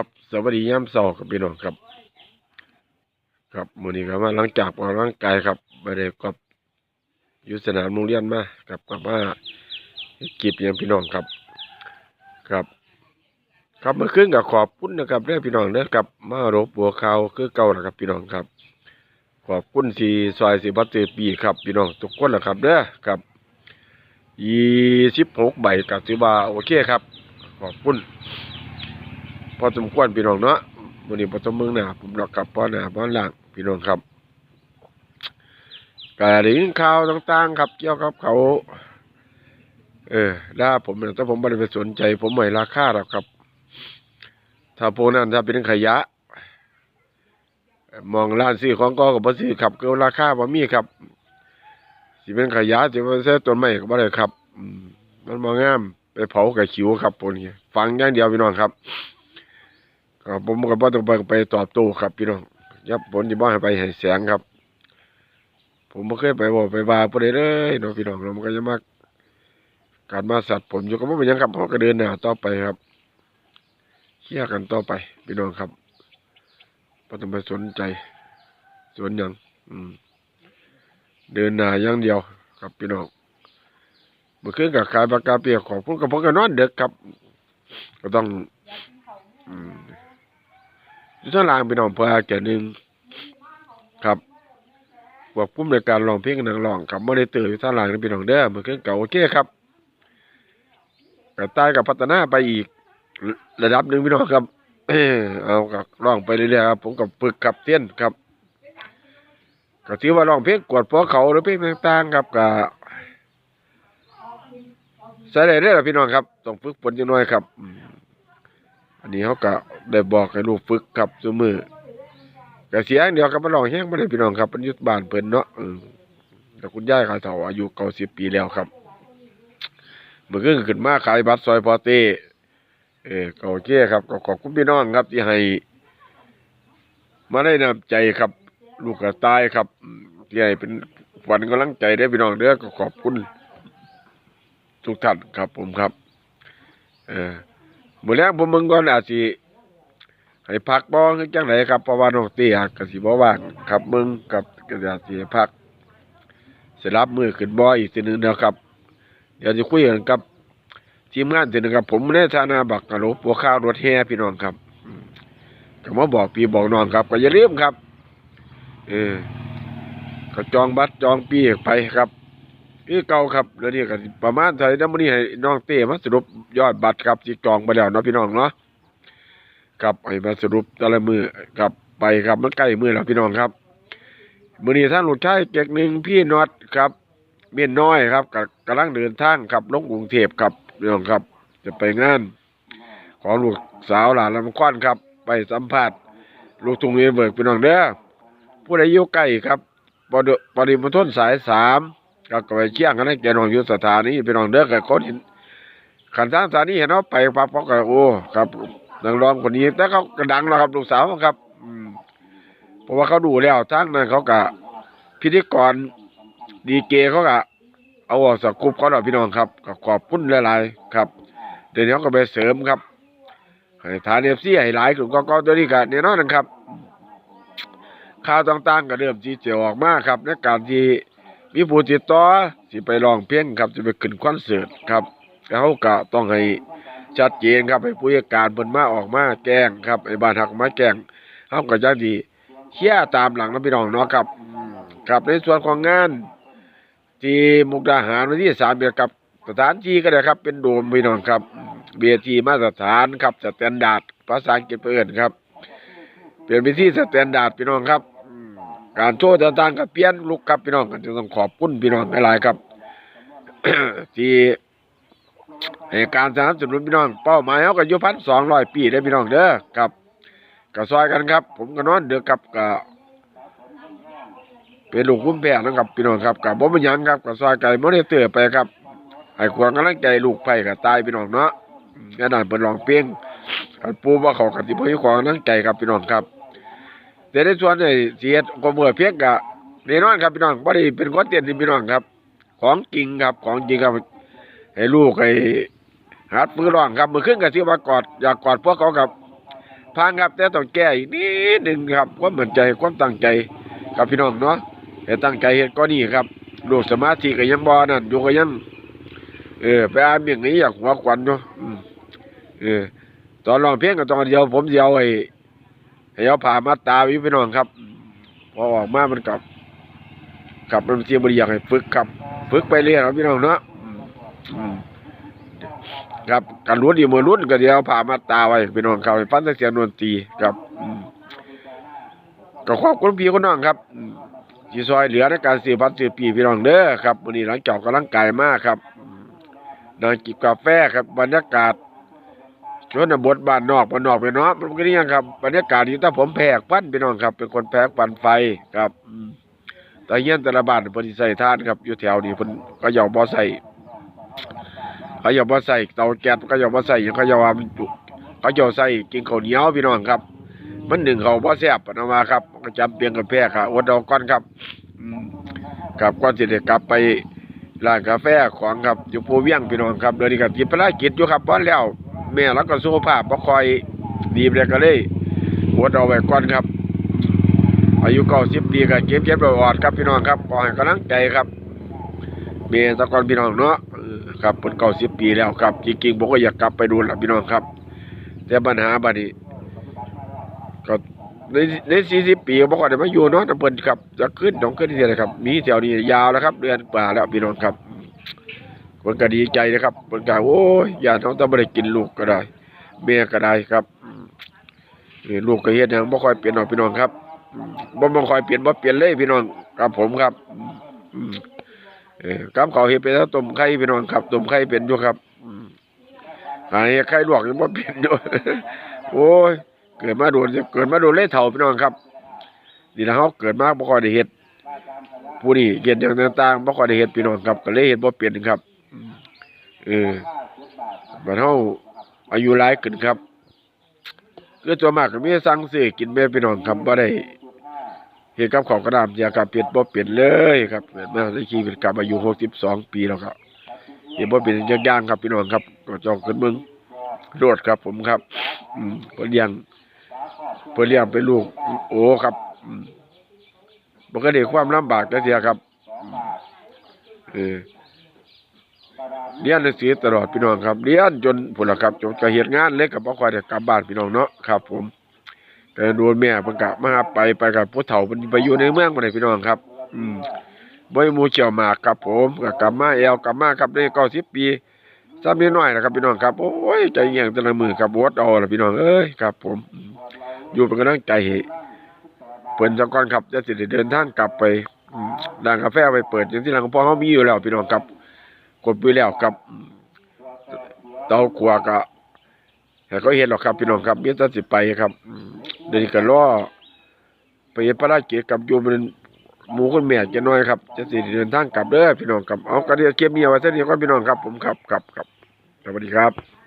ครับสวัสดียามเช้าครับพี่น้องครับ ครับมือนี้ก็มาหลังจากออกกำลังกายครับบ่ได้กับอยู่สนามโรงเรียนมาครับกับมาเฮ็ดคลิปยังพี่น้องครับ ครับ ครับเมื่อคืนก็ขอบคุณนะครับเด้อพี่น้องเด้อครับมารบบัวขาวคือเก่านะครับ พี่น้องครับ ขอบคุณที่ซอยสิบัตเตอร์ปีครับ พี่น้องทุกคนนะครับเด้อครับยี่สิบหกใบก็ถือว่าโอเคครับ ขอบคุณ พอสมควรพี่น้องเนาะวันนี้พอสมเมืองหนาผมรักกับป้อหนาป้อนหลังพี่น้องครับก็ได้ยินข่าวต่างๆ ครับเกี่ยวกับเขา เออถ้าผมถ้าผมไม่ได้ไปสนใจ ผมไม่ราคาหรอกครับ ถ้าพนั้นถ้าเป็นขยะ มองร้านซื้อของก็กับซื้อครับเกินราคาบ่มีครับสิเป็นขยะสิเป็นเส้ต้นไม้ก็บ่ได้ครับมันบ่งามไปเผากับขิวครับพวกนี้ฟังอย่างเดียวพี่น้องครับ ครับผมก็บ่ต้องไปไปตอบโต้ครับพี่น้องยับผลที่บ่ให้ไปให้แสงครับ ผมบ่เคยไปบอกไปว่าผู้ใดเลยเนาะพี่น้องเรามันก็จะมาการมาสัตว์ผมอยู่ก็บ่เป็นยังครับเราก็เดินหน้าต่อไปครับเคลียร์กันต่อไปพี่น้องครับบ่ต้องไปสนใจสวนยังอืม เดินหน้าอย่างเดียวครับพี่น้องเมื่อคืนกับขายปากกาเปียกของพุ่นกับพวกกันนอนเด็กครับ ก็ต้อง อืม อยู่ท่างลางพี่น้องเพื่อแก่หนึ่งครับควบคุมในการร้องเพลงนังร้องครับไม่ได้ตื่นอยู่ท่างลางนะพี่น้องเด้อเมื่อคืนเก่าโอเคครับกระต่ายกับพัฒนาไปอีก ระดับหนึ่งพี่น้องครับเอากับร้องไปเรื่อยๆครับผมกับฝึกกับเตี้ยนครับก็ถือว่าร้องเพลงกวดพอเขาหรือเพลงต่างๆครับก็ใส่ได้เด้อล่ะพี่น้องครับต้องฝึกฝนจังหน่อยครับ นนี้เขาก็ได้บอกให้ลูกฝึกครับซุมือก็เสียงเดียวกับมาลองแห้งบ่ได้พี่น้องครับมันยุดบานเพิ่นเนาะแต่คุณยายขาเฒ่าอายุ90ปีแล้วครับเมื่อคืนขึ้นมาขายบัตรซอยพอเต้เออก็โอเคครับก็ขอบคุณพี่น้องครับที่ให้ มาได้นำใจครับ ลูกกระต่ายครับที่ให้เป็นวัญกำลังใจได้พี่น้องเด้อก็ขอบคุณทุกท่านครับผมครับ เออ มื้อแรกผมมึงก่อนอาจสิให้พักบ่คือจังไดครับเพราะว่าน้องเตี้ยก็สิบ่ว่างครับมึงกับก็อาจสิให้พักสิรับมือขึ้นบ่อีกทีนึงเด้อครับเดี๋ยวจะคุยกันกับทีมงานทีนึงครับ ผมในฐานะบักกะโหลปัวข้าวรถแห่พี่น้องครับอืมก็มาบอกพี่บอกน้องครับ ก็อย่าลืมครับ เออก็จองบัตรจองปีไปครับ คือเก่าครับแล้วนี่ก็สิประมาณเท่าไหร่นะมื้อนี้ให้น้องเต้มาสรุปยอดบัตรครับที่จองไปแล้วเนาะพี่น้องเนาะครับให้มาสรุปแต่ละมือครับไปครับมันใกล้มือแล้วพี่น้องครับมื้อนี้ท่านหลูกชายเก็กหนึ่งพี่น็อตครับเมียนน้อยครับก็กำลังเดินทางครับลงกรุงเทพครับพี่น้องครับ จะไปงานของลูกสาวหลานลำควันครับ ไปสัมภาษณ์ลูกทุงเรียนเบิกพี่น้องเด้อผู้ใดอยู่ใกล้ครับปริปริมณฑลสายสาม ก็ก็ไปเชี่ยงกันนะแกน้องอยู่สถานีพี่น้องเด้อกับคนเห็นขันทางสถานีเห็นเขาไปปั๊บเขาก็โอ้ครับนักร้องคนนี้แต่เขาก็ดังแล้วครับลูกสาวครับอืมเพราะว่าเขาดูแล้วทางนั้นเขาก็พิธีกรดีเกเขาก็เอาออกสกุปเขาหน่อยพี่น้องครับก็ขอบคุณหลายๆครับ เดี๋ยวนี้เขาก็ไปเสริมครับให้ฐานเอฟซีให้หลายกลุ่มก็ก็ตัวนี้กันแน่นอนนะครับข่าวต่างๆก็เริ่มที่จะออกมากครับในการที่ มีผู้ติดต่อสิไปร้องเพลงครับจะไปขึ้นคอนเสิร์ตครับเขาก็ต้องให้ชัดเจนครับให้ผู้จัดการเพิ่นมาออกมาแจ้งครับไอ้บ้านหักมาแจ้งเขาก็จะดีเชี่ยตามหลังนะพี่น้องเนาะครับครับในส่วนของงานที่มุกดาหารวันที่สามเดือนกับสถานที่ก็ได้ครับ เป็นโดมพี่น้องครับ เบียทีมาตรฐานครับสแตนดาร์ดภาษาอังกฤษเพื่อนครับ เปลี่ยนไปที่สแตนดาร์ดพี่น้องครับ การโชว์ต่างๆก็เปลี่ยนลุกครับพี่น้องก็จะต้องขอบคุณพี่น้องหลายๆครับ ที่ให้การสนับสนุนพี่น้องเป้าหมายเขาก็อยู่พันสองร้อยปีได้พี่น้องเด้อครับก็ซอยกันครับ ผมก็นอนเดือกับก็เป็นลูกคุ้มแพงนะครับพี่น้องครับกับบ่เป็นยังครับก็ซอยไก่บ่ได้เตือไปครับให้ความกำลังใจลูกไผ่ก็ตายพี่น้องเนาะแค่นั้นเพิ่นร้องเพลงอันปูว่าเขาก็สิบ่มีความกำลังใจครับพี่น้องครับ แต่ในส่วนไอ้เสียดก็เมื่อเพียงกะแน่นอนครับพี่น้องบ่ได้เป็นคนเตียนที่พี่น้องครับ ของจริงครับของจริงครับให้ลูกให้หัดมือร้องครับมือขึ้นก็สิว่ากอดอยากกอดพวกเขากับพังครับแต่ต้องแก้อีกนิดหนึ่งครับความเหมือนใจความตั้งใจครับพี่น้องเนาะแต่ตั้งใจเฮ็ดก็นี่ครับลูกสมาธิก็ยังบ่นั่นอยู่ก็ยังเออไปอาเมียงนี้อยากหัวควันเนาะเออตอนร้องเพลงก็ตอนเดียวผมเดียวไอ้ ให้เอาผ่ามาตาวิพี่น้องครับ พอออกมามันกลับ กลับมันเสียบริอยากให้ฝึกครับฝึกไปเรื่อยครับพี่น้องเนาะครับการลุ้นอยู่มือลุ้นก็เดี๋ยวผ่ามาตาไว้พี่น้องเขาให้ฟันเสียงดนตรีครับอืมก็ขอบคุณพี่คุณน้องครับอืมที่ซอยเหลือในการสืบพันสืบปีพี่น้องเด้อครับวันนี้หลังจากกำลังกายมากครับอืมนั่งจิบกาแฟครับบรรยากาศ ชนบทบ้านนอกบ้านนอกไปเนาะมันก็นี่ยังครับบรรยากาศที่ถ้าผมแพกปั้นพี่น้องครับ เป็นคนแพกปั้นไฟครับแต่เงี้ยนแต่ละบ้านเพิ่นสิใส่ท่านครับ อยู่แถวนี้เพิ่นก็ยอมบ่ใส่เขายอมบ่ใส่เตาแก๊สก็ยอมบ่ใส่ยังเขายอมว่ามันจุเขายอมใส่กินข้าวเหนียวพี่น้องครับ มันหนึ่งเขาวบ่แซ่บนเอามาครับก็จำเปียงกับแพกค่ะอดเอาก่อนครับอืมครับก่อนสิได้กลับไปร้านกาแฟของครับอยู่ภูเวียงพี่น้องครับเดี๋ยวนี้ก็ติดภารกิจอยู่ครับบ่แล้ว แม่แล้วก็สุขภาพบ่ค่อยดีเลยก็เลยอดเอาไว้ก่อนครับ อายุ90ปีก็เก็บเก็บไว้ออดครับพี่น้องครับขอให้กำลังใจครับแม่ตะกอนพี่น้องเนาะครับเพิ่น90ปีแล้วครับจริงๆผมก็อยากกลับไปดูล่ะพี่น้องครับ แต่ปัญหาบัดนี้ก็ในใน40ปีบ่ค่อยได้มาอยู่เนาะแต่เพิ่นครับจะขึ้นต้องขึ้นที่ไหนครับ มีแถวนี้ยาวแล้วครับ เดือนกว่าแล้วพี่น้องครับ พิ่นก็ดีใจนะครับเพิ่นก็โอ้ยญาติน้องบ่ได้กินลูกก็ได้แม่ก็ได้ครับลูกก็เฮ็ดหยังบ่ค่อยเปลี่ยนหรอกพี่น้องครับบ่บ่ค่อยเปลี่ยนบ่เปลี่ยนเลยพี่น้องครับผมครับอืมอืมเออกับเขาเฮ็ดเป็นแล้วต้มไข่พี่น้องครับต้มไข่เป็นอยู่ครับอืมอันนี้ไข่ลวกยังบ่เปลี่ยนอยู่โอ้ยเกิดมาโดนเกิดมาโดนเลยเฒ่าพี่น้องครับนี่นะเฮาเกิดมาบ่ค่อยได้เฮ็ดผู้นี้เฮ็ดหยังต่างๆบ่ค่อยได้เฮ็ดพี่น้องครับก็เลยเฮ็ดบ่เป็นครับ เออบัดเฮาอายุหลายขึ้นครับคือตัวมากก็มีสั่งซื้อกินแม่พี่น้องครับบ่ได้เฮ็ดกับข้าวกระดามเสียกับเป็ดบ่เป็นเลยครับเกิดมาในชีวิตกับอายุ62 ปีแล้วครับเฮ็ดบ่เป็นจักอย่างครับพี่น้องครับก็จองขึ้นเบิ่งโลดครับผมครับ อืมเพิ่นเลี้ยงเพิ่นเลี้ยงเป็นลูก โอ้ครับอืมบ่ก็ได้ความลำบากจักเสียครับเออ เรียนหนังสือตลอดพี่น้องครับเรียนจนผลละครับจนกระเหตุงานเล็กกับบ่อค่อยได้กลับบ้านพี่น้องเนาะครับ ผมแต่โดนแม่เพิ่นกะมาไปไปกับผู้เฒ่าเพิ่นไปอยู่ในเมืองบ่ได้พี่น้องครับ อืมบ่ยมูเชียวหมากครับผมก็กลับมาแอวกลับมาครับได้90ปีซ้ำนิดหน่อยนะครับพี่น้องครับโอ้ยใจเย็นแต่ละมือครับอดเอาละพี่น้องเอ้ยครับ ผม อยู่เป็นกำลังใจให้เพิ่นจังก่อนครับจะสิเดินทางกลับไปร้านกาแฟไปเปิดอย่างที่ร้านของพ่อเฮามีอยู่แล้วพี่น้องครับ กดไปแล้วครับเตาขวากะแต่เขาเห็นหรอกครับพี่น้องครับมีแต่สิไปครับเดี๋ยวนี้ก็รอไปเฮ็ดภารกิจกับโยมเป็นหมูคนแม่จะน้อยครับจะสิเดินทางกลับเด้อพี่น้องครับเอากระเดียเก็บเมียไว้ซะดีก่อนพี่น้องครับ ผมครับครับครับสวัสดีครับ